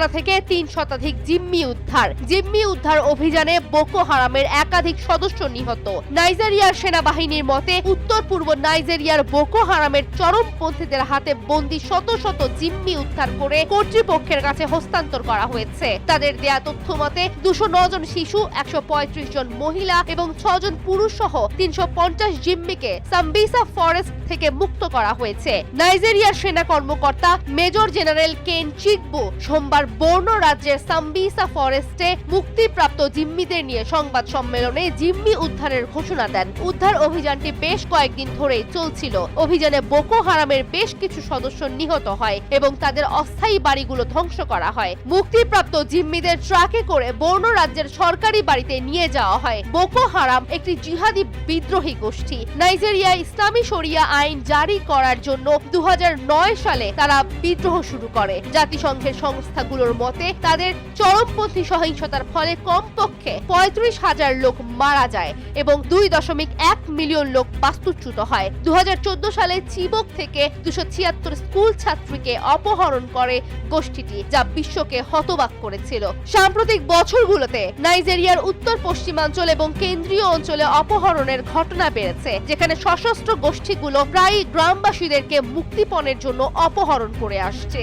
থানা থেকে তিন শতাধিক জিম্মি উদ্ধার। জিম্মি উদ্ধার অভিযানে বোকো হারামের একাধিক সদস্য নিহত। নাইজেরিয়ার সেনাবাহিনীর মতে, উত্তর পূর্ব নাইজেরিয়ার বোকো হারামের চরমপন্থীদের হাতে বন্দি শত শত জিম্মি উদ্ধার করে কর্তৃপক্ষের কাছে হস্তান্তর করা হয়েছে। তাদের দেয়া তথ্য মতে, দুশো জন শিশু, একশো পঁয়ত্রিশ জন মহিলা এবং ছজন পুরুষ সহ তিনশো পঞ্চাশ জিম্মিকে সাম্বিসা ফরেস্ট থেকে মুক্ত করা হয়েছে। নাইজেরিয়ার সেনা কর্মকর্তা মেজর জেনারেল কেন চিকবু সোমবার বর্ণ রাজ্যের সাম্বিসা ফরেস্টে মুক্তিপ্রাপ্ত জিম্মিদের নিয়ে সংবাদ সম্মেলনে জিম্মি উদ্ধারের ঘোষণা দেন। উদ্ধার অভিযানটি বেশ কয়েকদিন ধরেই চলছিল। অভিযানে বোকো হারামের বেশ কিছু সদস্য নিহত হয় এবং তাদের অস্থায়ী বাড়িগুলো ধ্বংস করা হয়। মুক্তিপ্রাপ্ত জিম্মিদের ট্রাকে করে বর্ণ রাজ্যের সরকারি বাড়িতে নিয়ে যাওয়া হয়। বোকো হারাম একটি জিহাদি বিদ্রোহী গোষ্ঠী। নাইজেরিয়া ইসলামী শরিয়া আইন জারি করার জন্য দু হাজার নয় সালে তারা বিদ্রোহ শুরু করে। জাতিসংঘের সংস্থাগুলোর মতে, তাদের চরমপন্থী সহিংসতার ফলে কমপক্ষে পঁয়ত্রিশ হাজার লোক মারা যায় এবং দুই দশমিক এক মিলিয়ন লোক বাস্তুচ্যুত হয়। দুই হাজার চোদ্দ সালে চিবক থেকে দুশো ছিয়াত্তর স্কুল ছাত্রীকে অপহরণ করে গোষ্ঠীটি, যা বিশ্বকে হতবাক করেছিল। সাম্প্রতিক বছরগুলোতে নাইজেরিয়ার উত্তর পশ্চিমাঞ্চল এবং কেন্দ্রীয় অঞ্চলে অপহরণের ঘটনা বেড়েছে, যেখানে সশস্ত্র গোষ্ঠীগুলো প্রায় গ্রামবাসীদেরকে মুক্তিপণের জন্য অপহরণ করে আসছে।